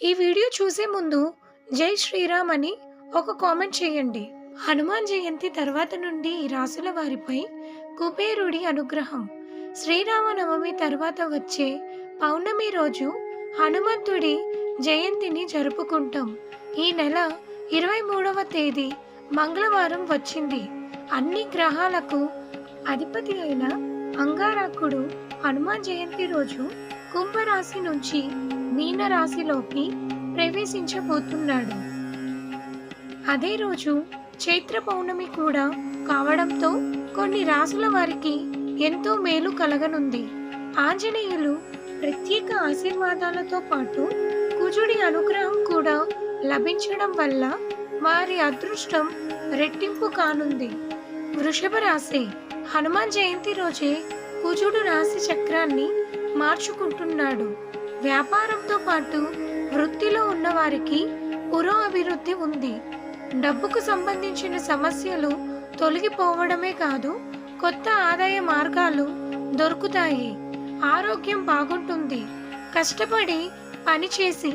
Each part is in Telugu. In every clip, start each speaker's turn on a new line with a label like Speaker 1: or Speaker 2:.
Speaker 1: ఈ వీడియో చూసే ముందు జై శ్రీరామ్ అని ఒక కామెంట్ చేయండి. హనుమాన్ జయంతి తర్వాత నుండి ఈ రాసుల వారిపై కుబేరుడి అనుగ్రహం. శ్రీరామనవమి తర్వాత వచ్చే పౌర్ణమి రోజు హనుమంతుడి జయంతిని జరుపుకుంటాం. ఈ నెల ఇరవై మూడవ తేదీ మంగళవారం వచ్చింది. అన్ని గ్రహాలకు అధిపతి అయిన అంగారకుడు హనుమాన్ జయంతి రోజు కుంభరాశి నుంచి మీనరాశిలోకి ప్రవేశించబోతున్నాడు. అదే రోజు చైత్ర పౌర్ణమి కూడా కావడంతో కొన్ని రాసుల వారికి ఎంతో మేలు కలగనుంది. ఆంజనేయులు ప్రత్యేక ఆశీర్వాదాలతో పాటు కుజుడి అనుగ్రహం కూడా లభించడం వల్ల వారి అదృష్టం రెట్టింపు కానుంది. వృషభ రాశి హనుమాన్ జయంతి రోజే కుజుడు రాశి చక్రాన్ని మార్చుకుంటున్నాడు. వ్యాపారంతో పాటు వృత్తిలో ఉన్నవారికి పురో అభివృద్ధి ఉంది. డబ్బుకు సంబంధించిన సమస్యలు తొలగిపోవడమే కాదు కొత్త ఆదాయ మార్గాలు దొరుకుతాయి. ఆరోగ్యం బాగుంటుంది. కష్టపడి పనిచేసి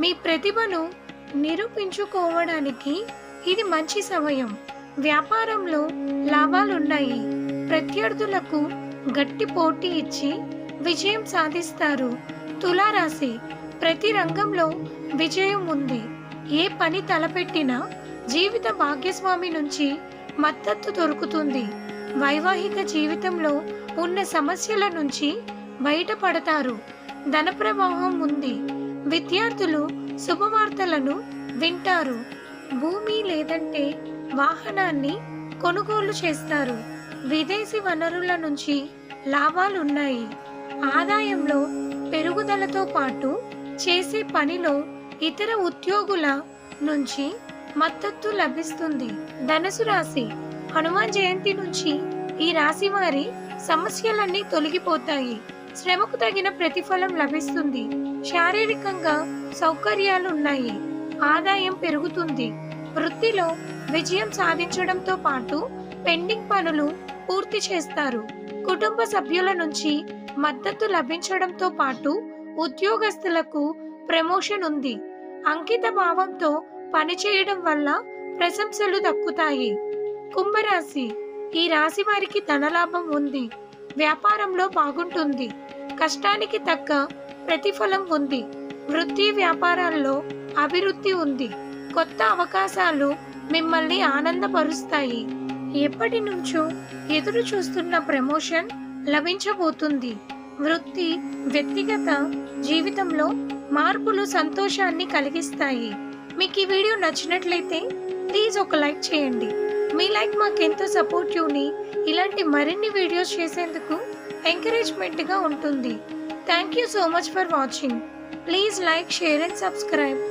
Speaker 1: మీ ప్రతిభను నిరూపించుకోవడానికి ఇది మంచి సమయం. వ్యాపారంలో లాభాలున్నాయి. ప్రత్యర్థులకు గట్టి పోటీ ఇచ్చి విజయం సాధిస్తారు. తులారాశి ప్రతి రంగంలో విజయం ఉంది. ఏ పని తలపెట్టినా జీవిత భాగ్యస్వామి నుంచి మద్దతు దొరుకుతుంది. వైవాహిక జీవితంలో ఉన్న సమస్యల నుంచి బయటపడతారు. ధన ప్రవాహం ఉంది. విద్యార్థులు శుభవార్తలను వింటారు. భూమి లేదంటే వాహనాన్ని కొనుగోలు చేస్తారు. విదేశీ వనరుల నుంచి లాభాలున్నాయి. ఆదాయంలో పెరుగుదలతో పాటు చేసే పనిలో ఇతర ఉద్యోగుల నుంచి మద్దతు లభిస్తుంది. ధనుసు రాశి హనుమాన్ జయంతి నుంచి ఈ రాశి వారి సమస్యలన్నీ తొలగిపోతాయి. శ్రమకు తగిన ప్రతిఫలం లభిస్తుంది. శారీరకంగా సౌకర్యాలు ఉన్నాయి ఆదాయం పెరుగుతుంది. వృత్తిలో విజయం సాధించడంతో పాటు పెండింగ్ పనులు పూర్తి చేస్తారు. కుటుంబ సభ్యుల నుంచి మద్దతు లభించడంతో పాటు ఉద్యోగస్తులకు ప్రమోషన్ ఉంది. అంకిత భావంతో పనిచేయడం వల్ల ప్రశంసలు దక్కుతాయి. కుంభరాశి. ఈ రాశి వారికి ధనలాభం ఉంది. వ్యాపారంలో బాగుంటుంది. కష్టానికి తగ్గ ప్రతిఫలం ఉంది. వృత్తి వ్యాపారాల్లో అభివృద్ధి ఉంది. కొత్త అవకాశాలు మిమ్మల్ని ఆనందపరుస్తాయి. ఎప్పటి నుంచో ఎదురు చూస్తున్న ప్రమోషన్ లభించబోతుంది. వృత్తి వ్యక్తిగత జీవితంలో మార్పులు సంతోషాన్ని కలిగిస్తాయి. మీకు ఈ వీడియో నచ్చినట్లయితే ప్లీజ్ ఒక లైక్ చేయండి. మీ లైక్ మాకు ఎంతో సపోర్టివ్ని ఇలాంటి మరిన్ని వీడియోస్ చేసేందుకు ఎంకరేజ్మెంట్గా ఉంటుంది. Thank you so much for watching. Please like share and subscribe.